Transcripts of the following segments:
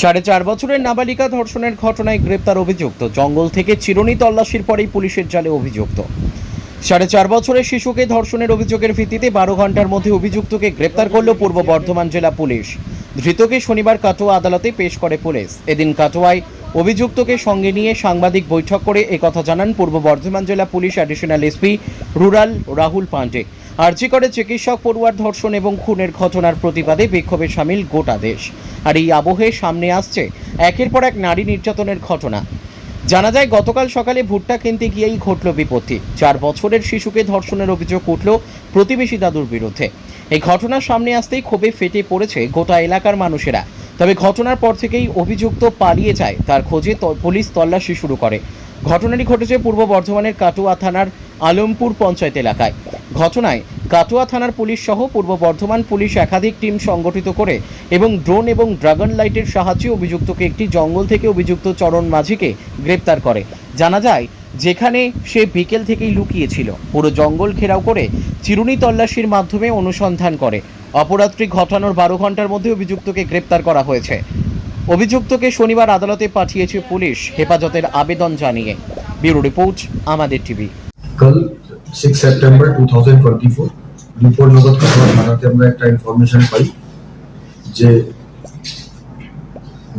সাড়ে চার বছরের নাবালিকা ধর্ষণের ঘটনায় গ্রেপ্তার অভিযুক্ত। জঙ্গল থেকে চিরুনি তল্লাশির পরেই পুলিশের জালে অভিযুক্ত। সাড়ে চার বছরের শিশুকে ধর্ষণের অভিযোগের ভিত্তিতে বারো ঘণ্টার মধ্যে অভিযুক্তকে গ্রেপ্তার করল পূর্ব বর্ধমান জেলা পুলিশ। ধৃতকে শনিবার কাটোয়া আদালতে পেশ করে পুলিশ। এদিন কাটোয়ায় অভিযুক্তকে সঙ্গে নিয়ে সাংবাদিক বৈঠক করে একথা জানান পূর্ব বর্ধমান জেলা police additional SP rural Rahul Pandey. আর্জি করে চিকিৎসক, পড়ুয়ার ধর্ষণ এবং খুনের ঘটনার প্রতিবাদে বিক্ষোভে সামিল গোটা দেশ। আর এই আবহে সামনে আসছে একের পর এক নারী নির্যাতনের ঘটনা। জানা যায়, গতকাল সকালে ভুট্টা কিনতে গিয়েই ঘটল বিপত্তি। চার বছরের শিশুকে ধর্ষণের অভিযোগ উঠল প্রতিবেশী দাদুর বিরুদ্ধে। এই ঘটনার সামনে আসতেই ক্ষোভে ফেটে পড়েছে গোটা এলাকার মানুষেরা। তবে ঘটনার পর থেকেই অভিযুক্ত পালিয়ে যায়। তার খোঁজে পুলিশ তল্লাশি শুরু করে। ঘটনাটি ঘটেছে পূর্ব বর্ধমানের কাটোয়া থানার আলমপুর পঞ্চায়েত এলাকায়। ঘটনায় কাটোয়া থানার পুলিশ সহ পূর্ব বর্ধমান পুলিশ একাধিক টিম সংগঠিত করে এবং ড্রোন এবং ড্রাগন লাইটের সাহায্যে অভিযুক্তকে একটি জঙ্গল থেকে অভিযুক্ত চরণ মাঝিকে গ্রেপ্তার করে। জানা যায়, যেখানে সে বিকেল থেকেই লুকিয়েছিল। পুরো জঙ্গল ঘেরাও করে চিরুনি তল্লাশির মাধ্যমে অনুসন্ধান করে। অপরাধটি ঘটানোর বারো ঘণ্টার মধ্যে অভিযুক্তকে গ্রেপ্তার করা হয়েছে। অভিযুক্তকে শনিবার আদালতে পাঠিয়েছে পুলিশ হেফাজতের আবেদন জানিয়ে। ব্যুরো রিপোর্ট, আমাদের টিভি। कल 6 সেপ্টেম্বর 2024 দুপুর নগদ কাটোয়া আমরা একটা ইনফরমেশন পাই যে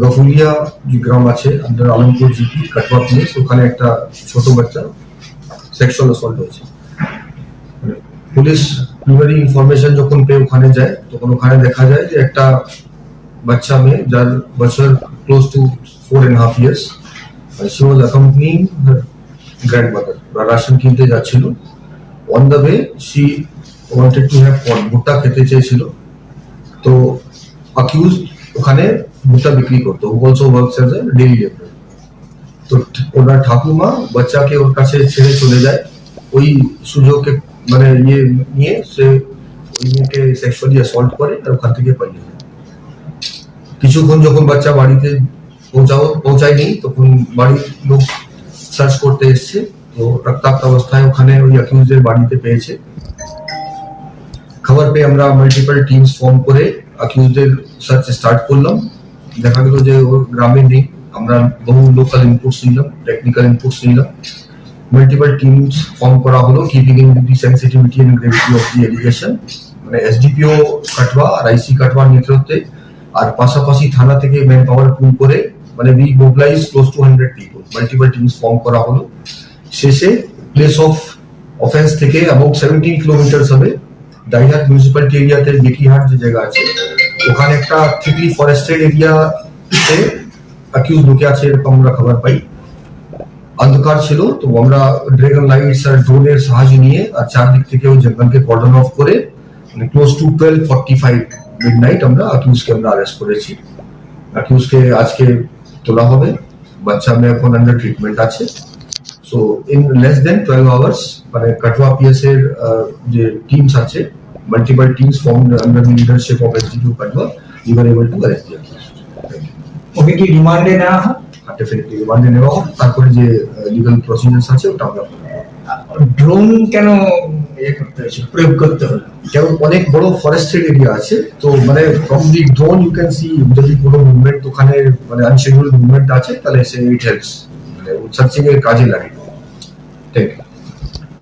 গফুলিয়া যে গ্রাম আছে under Alampur GP, Katwa police, ওখানে একটা ছোট বাচ্চা সেক্সুয়াল অ্যাসল্ট হয়েছে। পুলিশ প্রিমারি ইনফরমেশন যখন পেয়ে ওখানে যায়, তখন ওখানে দেখা যায় যে একটা বাচ্চা মেয়ে যার বছর close to four and half years she was accompanying her grandmother ওরা রাশন কিনতে যাচ্ছিল on the way she wanted to have pot ভুট্টা খেতে চেয়েছিল তো অ্যাকিউজ ওখানে ভুট্টা বিক্রি করতো who also works as a daily labour তো ঠ- ওনার ঠাকুমা বাচ্চাকে ওর কাছে ছেড়ে চলে যায়। ওই সুযোগকে মানে ইয়ে নিয়ে সে, ওই মেয়েকে সেক্সুয়ালি অ্যাসল্ট করে আর ওখান থেকে পালিয়ে যায়। কিছুক্ষণ যখন বাচ্চা বাড়িতে পৌঁছাও, পৌঁছায়নি, তখন বাড়ির লোক সার্চ করতে এসছে। তো রক্তাক্ত অবস্থায় ওখানে ওই অ্যাকিউজের বাড়িতে পেয়েছে। খবর পেয়ে আমরা মাল্টিপল টিমস ফর্ম করে অ্যাকিউজদের সার্চ স্টার্ট করলাম। দেখা গেল যে ও গ্রামে নেই। আমরা বহু লোকাল ইনপুটস নিলাম টেকনিক্যাল ইনপুটস নিলাম। মাল্টিপল টিমস ফর্ম করা হলো keeping in the sensitivity and gravity of the allegation মানে এসডিপিও কাটওয়া আর আইসি কাটওয়ার নেতৃত্বে আর পাশাপাশি থানা থেকে ম্যান পাওয়ার পুল করে মানে we mobilise close to hundred people multiple teams form করা হলো। শেষে প্লেস অফ অফেন্স থেকে অ্যাবাউট সেভেন্টিন কিলোমিটার্স হবে। ডাইহাট মিউনিসিপ্যালিটি এরিয়াতে বেকিহাট যে জায়গা আছে, ওখানে একটা থিকলি ফরেস্টেড এরিয়াতে অ্যাকিউজ ঢুকে আছে, এরকম আমরা খবর পাই। অন্ধকার ছিল, তো আমরা ড্রাগন লাইটস আর ড্রোনের সাহায্য নিয়ে আর চারদিক থেকে ওই জঙ্গলকে কর্ডন অফ করে close to twelve forty five midnight আমরা অ্যাকিউজকে আমরা অ্যারেস্ট করেছি। অ্যাকিউজকে আজকে তোলা হবে। বাচ্চা মেয়ে এখন আন্ডার ট্রিটমেন্ট আছে। So in less than twelve hours মানে কাটোয়া পিএস এর যে টিমস আছে multiple teams form under the leadership of SDPO Katwa. You are able to arrest the okay কি রিমান্ডে নেওয়া হয়? ডেফিনেটলি রিমান্ডে নেওয়া হোক তারপরে যে লিগাল প্রসিজার্স আছে ওটা আমরা ড্রোন কেন ইয়ে প্রয়োগ করতে হবে যেমন অনেক বড় ফরেস্টেড এরিয়া আছে, তো মানে from the drone you can see যদি কোনো মুভমেন্ট ওখানে মানে আনশেডিউল মুভমেন্ট আছে, তাহলে সে ইট হেল্পস মানে সার্চিং এর কাজে লাগে। ইউ